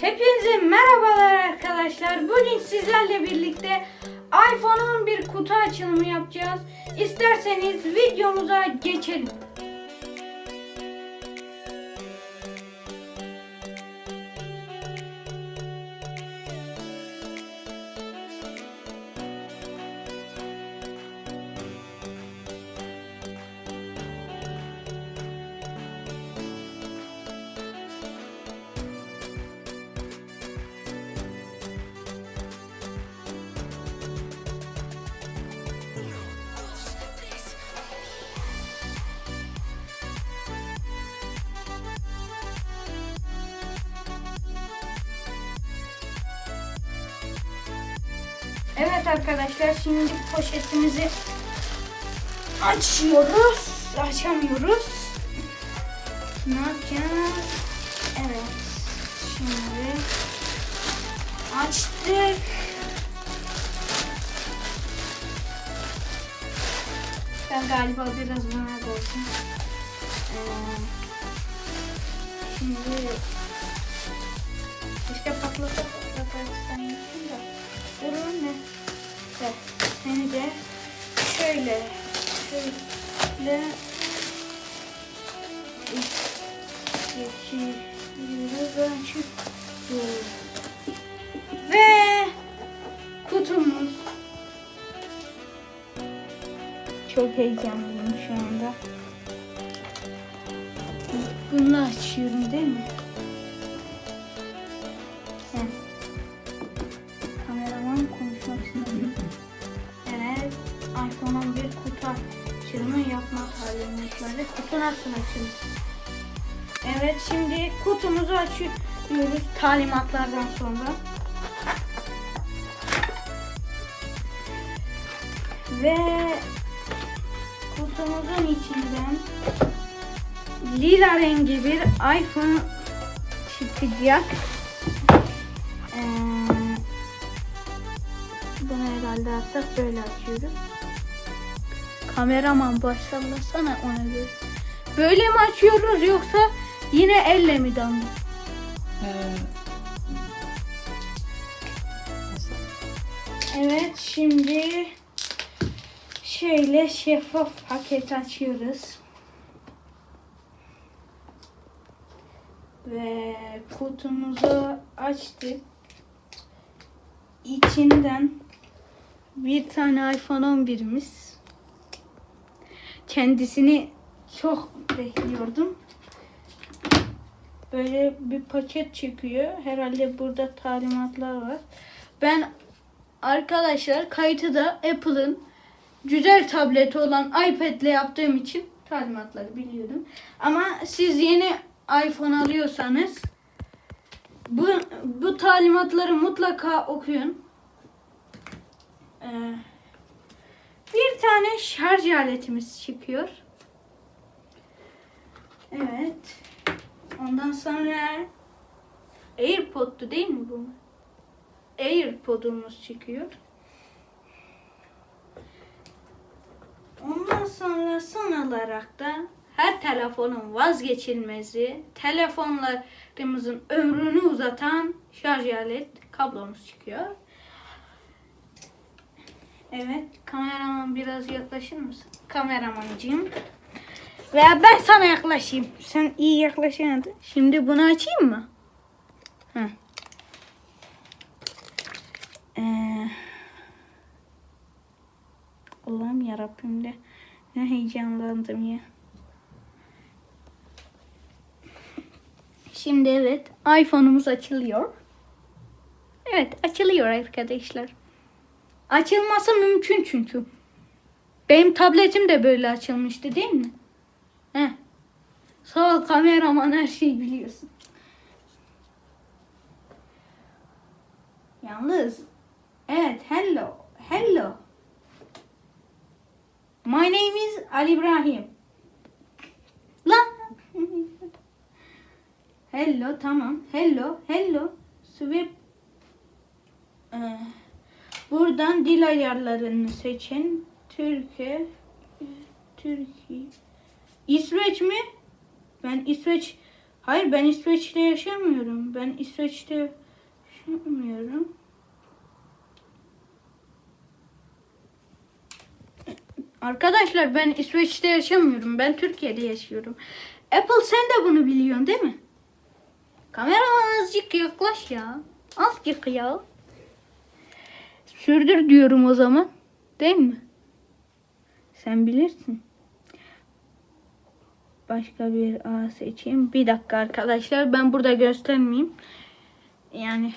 Hepinize merhabalar arkadaşlar. Bugün sizlerle birlikte iPhone 11 kutu açılımı yapacağız. İsterseniz videomuza geçelim. Evet arkadaşlar şimdi poşetimizi açıyoruz. Açamıyoruz. Ne yapacağız? Evet. Şimdi açtık. Ben galiba biraz buna koydum. Ee, şimdi keşke patlata şöyle şöyle geçiriyoruz. Açıyoruz. Ve kutumuz çok heyecanlıyım şu anda. Bunu açıyorum değil mi? Talimatları. Kutu nasıl açılır? Evet, şimdi kutumuzu açıyoruz talimatlardan sonra. Ve kutumuzun içinden lila rengi bir iPhone çıkacak. Ee, bunu herhalde artık böyle açıyoruz. Kameraman başsallasana ona göre. Böyle mi açıyoruz yoksa yine elle mi damla? Evet şimdi şöyle şeffaf paket açıyoruz. Ve kutumuzu açtık. İçinden bir tane iPhone 11'imiz. Kendisini çok bekliyordum. Böyle bir paket çıkıyor. Herhalde burada talimatlar var. Ben arkadaşlar kayıtı da Apple'ın güzel tableti olan iPad'le yaptığım için talimatları biliyorum. Ama siz yeni iPhone alıyorsanız bu bu talimatları mutlaka okuyun. Ee, bir tane şarj aletimiz çıkıyor. Evet. Ondan sonra AirPod'tu değil mi bu? AirPod'umuz çıkıyor. Ondan sonra son olarak da her telefonun vazgeçilmezi, telefonlarımızın ömrünü uzatan şarj alet kablomuz çıkıyor. Evet, kameraman biraz yaklaşır mısın? Kameramancığım. Veya ben sana yaklaşayım. Sen iyi yaklaşamadın. Şimdi bunu açayım mı? Heh. Ee, Allah'ım yarabbim de ne heyecanlandım ya. Şimdi evet iPhone'umuz açılıyor. Evet açılıyor arkadaşlar. Açılması mümkün çünkü. Benim tabletim de böyle açılmıştı değil mi? Heh. Sağ ol kameraman her şeyi biliyorsun. Yalnız evet hello hello My name is Ali İbrahim. Lan. hello tamam. Hello hello. Swipe. Ee, buradan dil ayarlarını seçin. Türkiye. Türkiye. İsveç mi? Ben İsveç Hayır ben İsveç'te yaşamıyorum. Ben İsveç'te yaşamıyorum. Arkadaşlar ben İsveç'te yaşamıyorum. Ben Türkiye'de yaşıyorum. Apple sen de bunu biliyorsun değil mi? Kameraman azıcık yaklaş ya. Azıcık ya. Sürdür diyorum o zaman. Değil mi? Sen bilirsin. Başka bir A seçeyim. Bir dakika arkadaşlar. Ben burada göstermeyeyim. Yani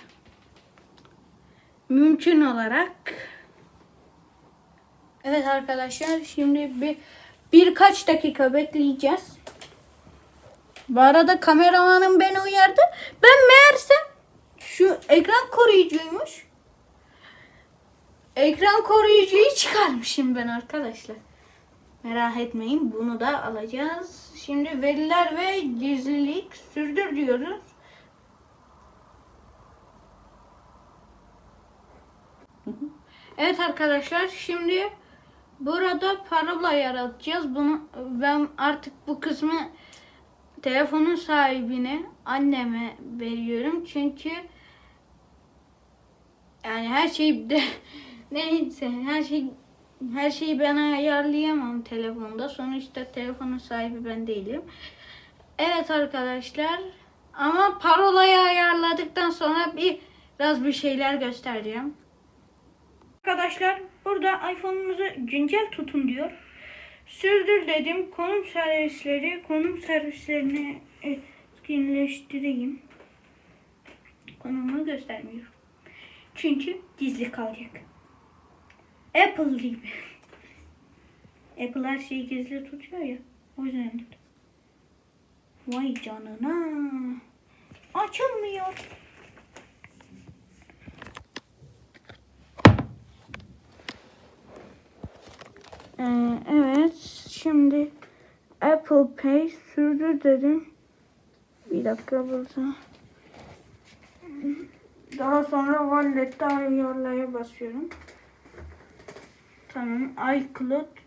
mümkün olarak Evet arkadaşlar şimdi bir birkaç dakika bekleyeceğiz. Bu arada kameramanım beni uyardı. Ben meğerse şu ekran koruyucuymuş. Ekran koruyucuyu çıkarmışım ben arkadaşlar. Merak etmeyin bunu da alacağız. Şimdi veriler ve gizlilik sürdür diyoruz. Evet arkadaşlar şimdi burada parola yaratacağız. Bunu ben artık bu kısmı telefonun sahibine anneme veriyorum. Çünkü yani her şeyi de neyse her şey her şeyi ben ayarlayamam telefonda. Sonuçta telefonun sahibi ben değilim. Evet arkadaşlar ama parolayı ayarladıktan sonra bir biraz bir şeyler göstereceğim. Arkadaşlar burada iPhone'unuzu güncel tutun diyor. Sürdür dedim. Konum servisleri, konum servislerini etkinleştireyim. Konumu göstermiyor. Çünkü gizli kalacak. Apple gibi. Apple her şeyi gizli tutuyor ya. O yüzden. Vay canına. Açılmıyor. Ee, evet şimdi Apple Pay sürdür dedim. Bir dakika burada. Daha sonra Wallet'te ayarlaya basıyorum. Tamam. iCloud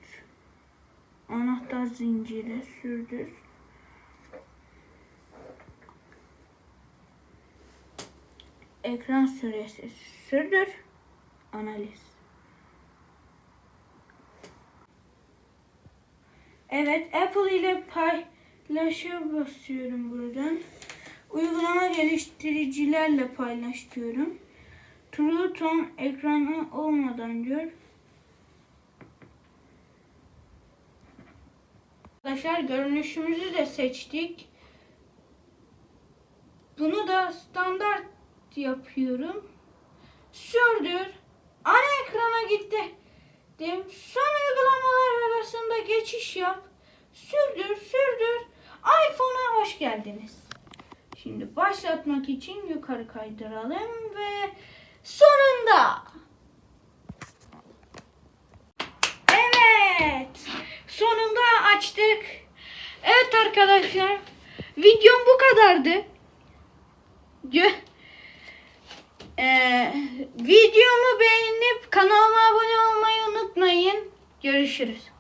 anahtar zinciri sürdür. Ekran süresi sürdür. Analiz. Evet, Apple ile paylaşa basıyorum buradan. Uygulama geliştiricilerle paylaş. True Tone ekranı olmadan diyor. Arkadaşlar görünüşümüzü de seçtik. Bunu da standart yapıyorum. Sürdür. Ana ekrana gitti. Dem son uygulamalar arasında geçiş yap. Sürdür, sürdür. iPhone'a hoş geldiniz. Şimdi başlatmak için yukarı kaydıralım ve sonunda. Evet. Sonunda açtık. Evet arkadaşlar. Videom bu kadardı. Ee, videomu beğenip kanalıma abone olmayı unutmayın. Görüşürüz.